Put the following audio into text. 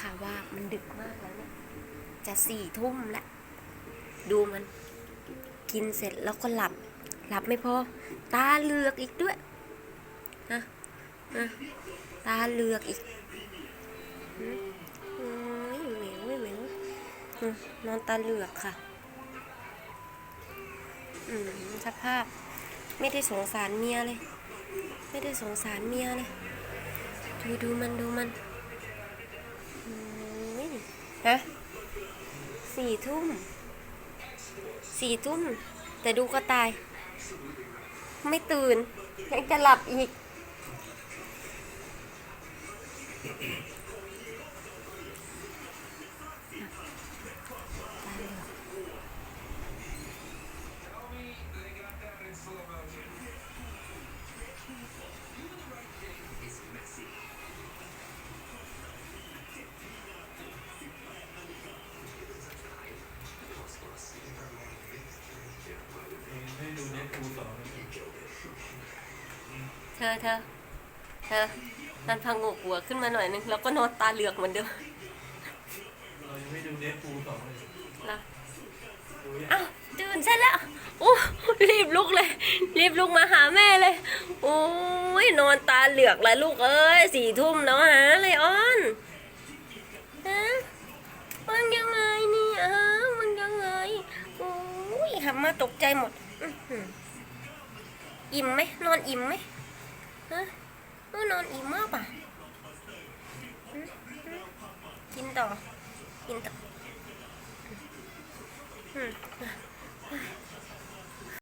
ค่ะว่ามันดึกมากแล้วเนี่ยจะสี่ทุ่มแล้วดูมัน กินเสร็จแล้วก็หลับ หลับไม่พอ ตาเหลือกอีกด้วยนะนะตาเหลือกอีกอืมโอ้ยเหวงเหวงอืมนอนตาเหลือกค่ะ อืมสภาพ ไม่ได้สงสารเมียเลย ไม่ได้สงสารเมียเลย ดูดูมันดูมัน ฮะสี่ทุ่ม สี่ทุ่ม แต่ดูก็ตาย ไม่ตื่น ยังจะหลับอีก เธอเธอเธอมันพังงกหัวขึ้นมาหน่อยนึง แล้วก็นอนตาเหลือกเหมือนเดิมเรายังไม่ดูเน็ตคูสองเลยนะดูยังอ้าวตื่นซะแล้วโอ้รีบลุกเลย รีบลุกมาหาแม่เลยโอ้ยนอนตาเหลือกแล้วลูกเอ้ยสี่ทุ่มแล้วหาเลยออนฮะมันยังไงเนี่ยฮะมันยังไงโอ้ยทำมาตกใจหมดอื้อหืออิ่มไหมนอนอิ่มไหม ฮะเออนอนอีกมากป่ะกินต่อ กินต่อ